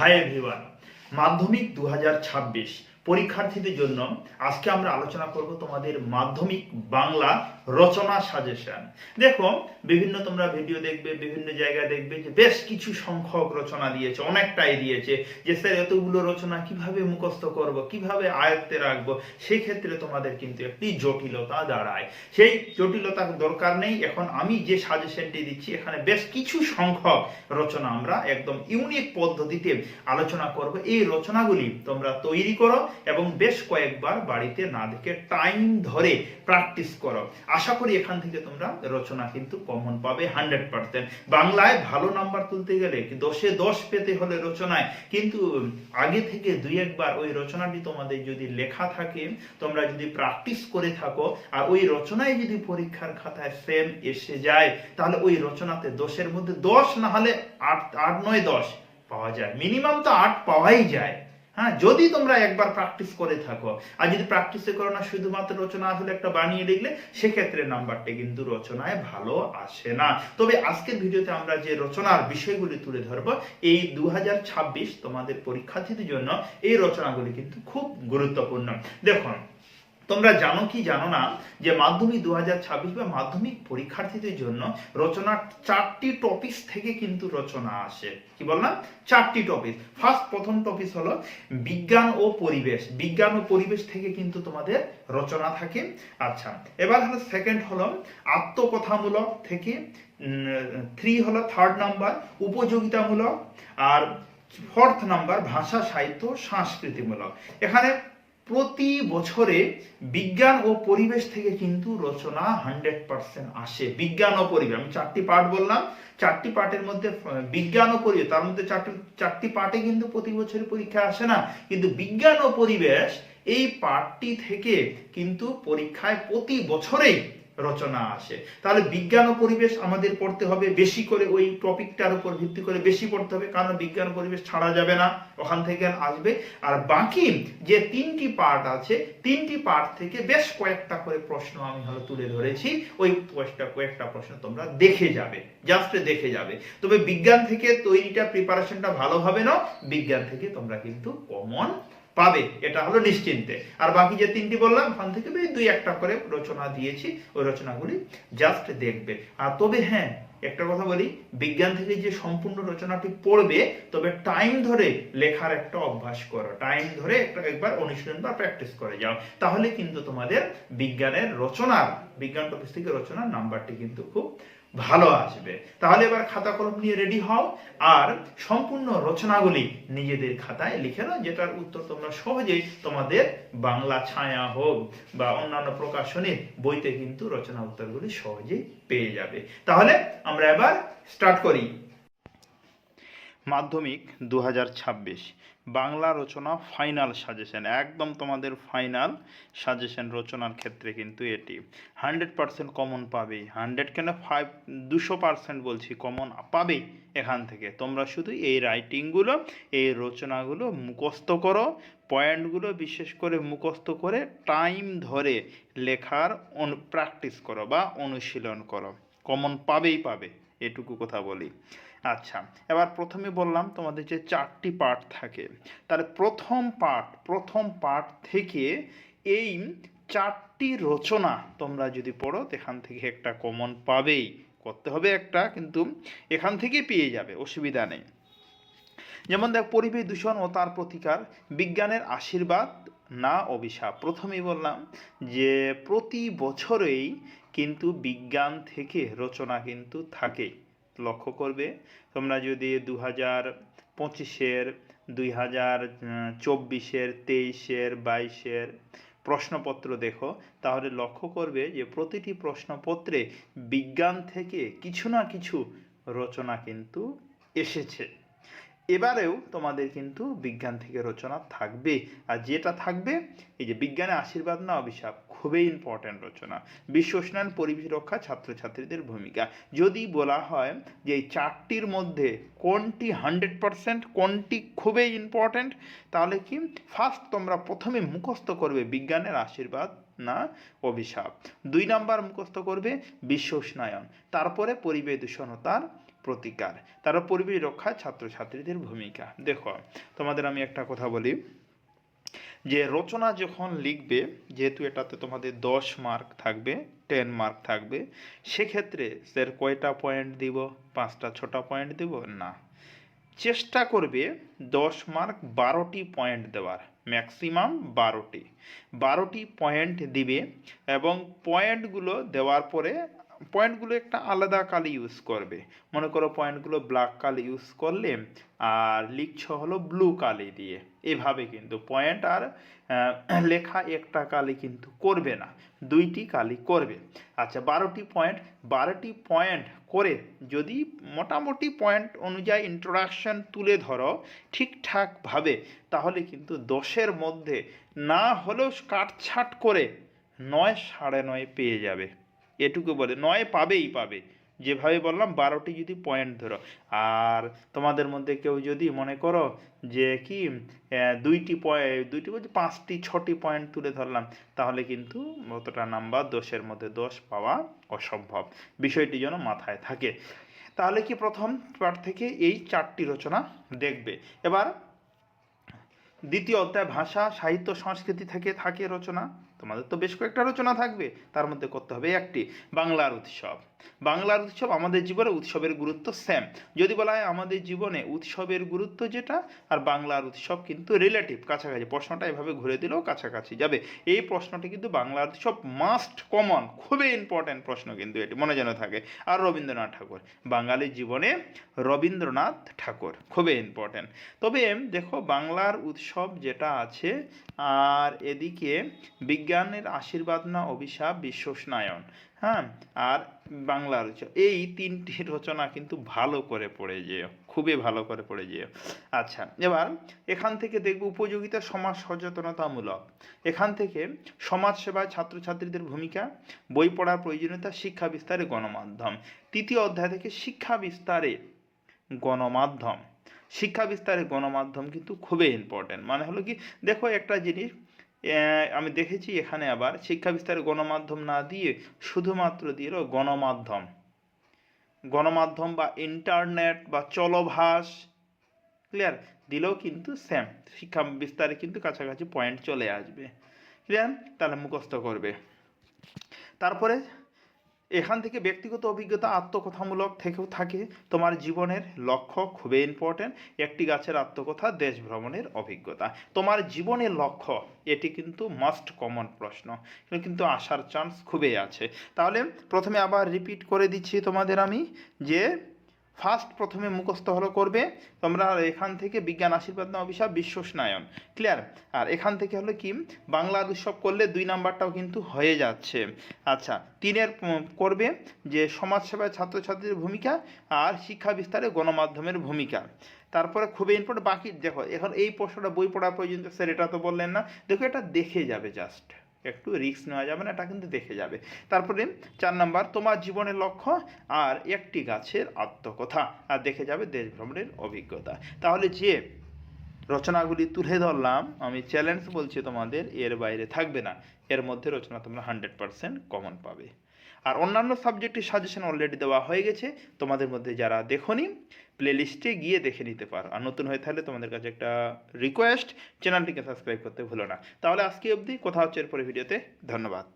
Hi everyone মাধ্যমিক দু হাজার ছাব্বিশ। পরীক্ষার্থীদের জন্য আজকে আমরা আলোচনা করব তোমাদের মাধ্যমিক বাংলা রচনা সাজেশন দেখো, বিভিন্ন তোমরা ভিডিও দেখবে, বিভিন্ন জায়গায় দেখবে যে বেশ কিছু সংখ্যক রচনা দিয়েছে, অনেকটাই দিয়েছে যে, স্যার, এতগুলো রচনা কীভাবে মুখস্থ করব? কীভাবে আয়ত্তে রাখব? সেই ক্ষেত্রে তোমাদের কিন্তু একটি জটিলতা দাঁড়ায়। সেই জটিলতার দরকার নেই। এখন আমি যে সাজেশনটি দিচ্ছি, এখানে বেশ কিছু সংখ্যক রচনা আমরা একদম ইউনিক পদ্ধতিতে আলোচনা করব। এই রচনাগুলি তোমরা তৈরি করো এবং বেশ কয়েকবার বাড়িতে না দেখে টাইম ধরে প্র্যাকটিস করো। আশা করি এখান থেকে তোমরা রচনা কিন্তু কমন পাবে হান্ড্রেড পার্সেন্ট বাংলায় ভালো নাম্বার তুলতে গেলে দশে দশ পেতে হলে রচনায়। কিন্তু আগে থেকে দুই একবার ওই রচনাটি তোমাদের যদি লেখা থাকে, তোমরা যদি প্র্যাকটিস করে থাকো, আর ওই রচনায় যদি পরীক্ষার খাতায় সেম এসে যায়, তাহলে ওই রচনাতে দশের মধ্যে দশ না হলে আট আট নয় দশ পাওয়া যায়। মিনিমাম তো আট পাওয়াই যায়। হ্যাঁ যদি তোমরা একবার প্র্যাকটিস করে থাকো, আর যদি প্র্যাকটিসে করো না, শুধুমাত্র রচনা আসলে একটা বানিয়ে লিখলে সেক্ষেত্রে নাম্বারটা কিন্তু রচনায় ভালো আসে না। তবে আজকের ভিডিওতে আমরা যে রচনার বিষয়গুলি তুলে ধরব, এই দু হাজার ছাব্বিশ তোমাদের পরীক্ষার্থীদের জন্য এই রচনাগুলি কিন্তু খুব গুরুত্বপূর্ণ। দেখুন তোমরা জানো কি জানো না যে মাধ্যমিক দু হাজার ছাব্বিশ বা মাধ্যমিক পরীক্ষার্থীদের জন্য রচনার চারটি টপিক থেকে কিন্তু রচনা আসে। কি বললাম? চারটি টপিক ফার্স্ট, প্রথম টপিক হলো বিজ্ঞান ও পরিবেশ। বিজ্ঞান ও পরিবেশ থেকে কিন্তু তোমাদের রচনা থাকে। আচ্ছা এবার হলো সেকেন্ড হলো আত্মকথামূলক থেকে থ্রি হলো থার্ড নাম্বার উপযোগিতামূলক, আর ফোর্থ নাম্বার ভাষা, সাহিত্য, সংস্কৃতিমূলক। এখানে প্রতি বছরে বিজ্ঞান ও পরিবেশ থেকে কিন্তু রচনা হান্ড্রেড পার্সেন্ট আসে। বিজ্ঞান ও পরিবেশ, আমি চারটি পার্ট বললাম। চারটি পার্টের মধ্যে বিজ্ঞান ও পরিবেশ, তার মধ্যে চারটি চারটি পার্টে কিন্তু প্রতি বছরে পরীক্ষা আসে না। কিন্তু বিজ্ঞান ও পরিবেশ, এই পার্টটি থেকে কিন্তু পরীক্ষায় প্রতি বছরেই রচনা আসে। তাহলে বিজ্ঞান ও পরিবেশ আমাদের পড়তে হবে, বেশি করে ওই টপিকটার উপর ভিত্তি করে বেশি পড়তে হবে, কারণ বিজ্ঞান পরিবেশ ছাড়া যাবে না, ওখান থেকে আসবে। আর বাকি যে তিনটি পার্ট আছে, তিনটি পার্ট থেকে বেশ কয়েকটা করে প্রশ্ন আমি হলো তুলে ধরেছি। ওই কয়েকটা কয়েকটা প্রশ্ন তোমরা দেখে যাবে জাস্ট দেখে যাবে। তবে বিজ্ঞান থেকে তৈরিটা প্রিপারেশনটা ভালো হবে না, বিজ্ঞান থেকে তোমরা কিন্তু কমন পাবে, এটা হলো নিশ্চিন্তে। আর বাকি যে তিনটি বললাম, ওখান থেকে দুই একটা করে রচনা দিয়েছি, ওই রচনাগুলি জাস্ট দেখবে। আর তবে হ্যাঁ একটা কথা বলি, বিজ্ঞান থেকে যে সম্পূর্ণ রচনাটি পড়বে, তবে টাইম ধরে লেখার একটা অভ্যাস করো। টাইম ধরে একবার অনুশীলন বা প্র্যাকটিস করে যাও। তাহলে কিন্তু তোমাদের বিজ্ঞানের রচনার, বিজ্ঞান টপিক থেকে রচনার নাম্বারটি কিন্তু খুব ভালো আসবে। তাহলে এবার খাতা কলম নিয়ে রেডি হও আর সম্পূর্ণ রচনাগুলি নিজেদের খাতায় লিখে নাও, যেটার উত্তর তোমরা সহজেই তোমাদের বাংলা ছায়া হোক বা অন্যান্য প্রকাশনের বইতে কিন্তু রচনা উত্তরগুলি সহজেই পেয়ে যাবে। তাহলে আমরা এবার স্টার্ট করি। মাধ্যমিক দু হাজার ছাব্বিশ। বাংলা রচনা ফাইনাল সাজেশন, একদম তোমাদের ফাইনাল সাজেশন রচনার ক্ষেত্রে কিন্তু এটি। হান্ড্রেড পার্সেন্ট কমন পাবেই হান্ড্রেড কেন? ফাইভ, দুশো পার্সেন্ট বলছি কমন পাবেই এখান থেকে। তোমরা শুধু এই রাইটিংগুলো, এই রচনাগুলো মুখস্থ করো, পয়েন্টগুলো বিশেষ করে মুখস্থ করে টাইম ধরে লেখার অনু, প্র্যাকটিস করো বা অনুশীলন করো। কমন পাবেই পাবে। এটুকু কথা বলি। আচ্ছা এবার প্রথমে বললাম তোমাদের যে চারটি পার্ট থাকে। তাহলে প্রথম পার্ট প্রথম পার্ট থেকে এই চারটি রচনা তোমরা যদি পড়ো, এখান থেকে একটা কমন পাবেই। করতে হবে একটা, কিন্তু এখান থেকে পেয়ে যাবে, অসুবিধা নেই। যেমন দেখ, পরিবেশ দূষণ ও তার প্রতিকার, বিজ্ঞানের আশীর্বাদ না অভিশাপ। প্রথমেই বললাম যে প্রতি বছরেই কিন্তু বিজ্ঞান থেকে রচনা কিন্তু থাকে। লক্ষ্য করবে, তোমরা যদি দু হাজার পঁচিশের দুই হাজার চব্বিশের, তেইশের, বাইশের প্রশ্নপত্র দেখো, তাহলে লক্ষ্য করবে যে প্রতিটি প্রশ্নপত্রে বিজ্ঞান থেকে কিছু না কিছু রচনা কিন্তু এসেছে। এবারেও তোমাদের কিন্তু বিজ্ঞান থেকে রচনা থাকবে। আর যেটা থাকবে, এই যে বিজ্ঞানে আশীর্বাদ না অভিশাপ খুবই ইম্পর্ট্যান্ট রচনা। বিশ্ব উষ্ণায়ন পরিবেশ রক্ষা ছাত্রছাত্রীদের ভূমিকা। যদি বলা হয় যে এই চারটির মধ্যে কোনটি হান্ড্রেড পারসেন্ট কোনটি খুবই ইম্পর্ট্যান্ট তাহলে কি ফার্স্ট তোমরা প্রথমে মুখস্থ করবে বিজ্ঞানের আশীর্বাদ না অভিশাপ। দুই নাম্বার মুখস্থ করবে বিশ্ব উষ্ণায়ন। তারপরে পরিবেশ দূষণ তার প্রতিকার। তারপর পরিবেশ রক্ষায় ছাত্রছাত্রীদের ভূমিকা। দেখো, তোমাদের আমি একটা কথা বলি। যে রচনা যখন লিখবে, যেহেতু এটাতে তোমাদের দশ মার্ক থাকবে টেন মার্ক থাকবে, সেক্ষেত্রে স্যার কয়টা পয়েন্ট দিব? পাঁচটা, ছটা পয়েন্ট দিব? না। চেষ্টা করবে দশ মার্ক বারোটি পয়েন্ট দেওয়ার ম্যাক্সিমাম বারোটি। বারোটি পয়েন্ট দিবে এবং পয়েন্টগুলো দেওয়ার পরে পয়েন্টগুলো একটা আলাদা কালি ইউজ করবে। মনে করো পয়েন্টগুলো ব্ল্যাক কালি ইউজ করলে আর লিখছ হলো ব্লু কালি দিয়ে। এভাবে কিন্তু পয়েন্ট আর লেখা একটা কালি কিন্তু করবে না, দুইটি কালি করবে। আচ্ছা বারোটি পয়েন্ট বারোটি পয়েন্ট করে যদি মোটামুটি পয়েন্ট অনুযায়ী ইন্ট্রোডাকশন তুলে ধরো ঠিকঠাকভাবে, তাহলে কিন্তু দশের মধ্যে না হলেও কাটছাট করে নয় সাড়ে নয় পেয়ে যাবে। এটুকু বলে, নয় পাবেই পাবে। যেভাবে বললাম, বারোটি যদি পয়েন্ট ধরো, আর তোমাদের মধ্যে কেউ যদি মনে করো যে কি দুইটি পয়েন্ট দুইটি বলছে পাঁচটি, ছটি পয়েন্ট তুলে ধরলাম, তাহলে কিন্তু অতটা নাম্বার দশের মধ্যে দশ পাওয়া অসম্ভব। বিষয়টি যেন মাথায় থাকে। তাহলে কি প্রথম পার্ট থেকে এই চারটি রচনা দেখবে? এবার দ্বিতীয় অধ্যায় ভাষা, সাহিত্য, সংস্কৃতি থেকে থাকে রচনা। তোমাদের তো বেশ কয়েকটা রচনা থাকবে, তার মধ্যে করতে হবে একটি, বাংলার উৎসব। বাংলার উৎসব আমাদের জীবনে উৎসবের গুরুত্ব সেম যদি বলা হয় আমাদের জীবনে উৎসবের গুরুত্ব যেটা, আর বাংলার উৎসব কিন্তু রিলেটিভ কাছাকাছি। প্রশ্নটা এভাবে ঘুরে দিলেও কাছাকাছি যাবে। এই প্রশ্নটি কিন্তু বাংলার উৎসব মাস্ট কমন খুবই ইম্পর্ট্যান্ট প্রশ্ন কিন্তু এটি, মনে যেন থাকে। আর রবীন্দ্রনাথ ঠাকুর বাঙালির জীবনে রবীন্দ্রনাথ ঠাকুর, খুবই ইম্পর্ট্যান্ট তবে দেখো, বাংলার উৎসব যেটা আছে, আর এদিকে বিজ্ঞানের আশীর্বাদ না অভিশাপ, বিশ্বস্নায়ন। হ্যাঁ আর বাংলার উৎসব এই তিনটি রচনা কিন্তু ভালো করে পড়ে যেও, খুবই ভালো করে পড়ে যেও। আচ্ছা এবার এখান থেকে দেখব উপযোগিতা সমাজ সচেতনতামূলক। এখান থেকে সমাজ সেবায় ছাত্রছাত্রীদের ভূমিকা, বই পড়ার প্রয়োজনীয়তা, শিক্ষা বিস্তারে গণমাধ্যম। তৃতীয় অধ্যায় থেকে শিক্ষা বিস্তারে গণমাধ্যম। শিক্ষা বিস্তারে গণমাধ্যম কিন্তু খুবই ইম্পর্ট্যান্ট মানে হলো কি, দেখো একটা জিনিস আমি দেখেছি এখানে আবার শিক্ষা বিস্তারে গণমাধ্যম না দিয়ে শুধুমাত্র দিল গণমাধ্যম। গণমাধ্যম বা ইন্টারনেট বা চলভাস ক্লিয়ার দিলেও কিন্তু সেম শিক্ষা বিস্তারে কিন্তু কাছাকাছি পয়েন্ট চলে আসবে। ক্লিয়ার তাহলে মুখস্থ করবে। তারপরে এখান থেকে ব্যক্তিগত অভিজ্ঞতা, আত্মকথামূলক থেকেও থাকে। তোমার জীবনের লক্ষ্য খুবই ইম্পর্ট্যান্ট একটি গাছের আত্মকথা, দেশ ভ্রমণের অভিজ্ঞতা। তোমার জীবনের লক্ষ্য, এটি কিন্তু মাস্ট কমন প্রশ্ন। কিন্তু আসার চান্স খুবই আছে। তাহলে প্রথমে আবার রিপিট করে দিচ্ছি তোমাদের আমি যে ফার্স্ট প্রথমে মুখস্থ হলো করবে, তোমরা এখান থেকে বিজ্ঞান আশীর্বাদ না অভিশাপ, বিশ্বস্নায়ন। ক্লিয়ার আর এখান থেকে হলো কি? বাংলার উৎসব করলে দুই নাম্বারটাও কিন্তু হয়ে যাচ্ছে। আচ্ছা তিনের করবে যে সমাজসেবায় ছাত্রছাত্রীদের ভূমিকা আর শিক্ষা বিস্তারে গণমাধ্যমের ভূমিকা। তারপরে খুবই ইম্পর্টেন্ট বাকি দেখো, এখন এই প্রশ্নটা বই পড়ার প্রয়োজন স্যার এটা তো বললেন না। দেখো এটা দেখে যাবে জাস্ট একটু রিস্ক নেওয়া যাবে না, এটা কিন্তু দেখে যাবে। তারপরে চার নাম্বার, তোমার জীবনের লক্ষ্য আর একটি গাছের আত্মকথা, আর দেখে যাবে দেশ ভ্রমণের অভিজ্ঞতা। তাহলে যে রচনাগুলি তুলে ধরলাম, আমি চ্যালেঞ্জ বলছি তোমাদের, এর বাইরে থাকবে না। এর মধ্যে রচনা তোমরা হান্ড্রেড পারসেন্ট কমন পাবে। আর অন্যান্য সাবজেক্টের সাজেশন অলরেডি দেওয়া হয়ে গেছে, তোমাদের মধ্যে যারা দেখোনি প্লেলিস্টে গিয়ে দেখে নিতে পারো। আর নতুন হয়ে থাকলে তোমাদের কাছে একটা রিকোয়েস্ট চ্যানেলটিকে সাবস্ক্রাইব করতে ভুলো না। তাহলে আজকে অবধি কোথাও হচ্ছে এরপরে ভিডিওতে ধন্যবাদ।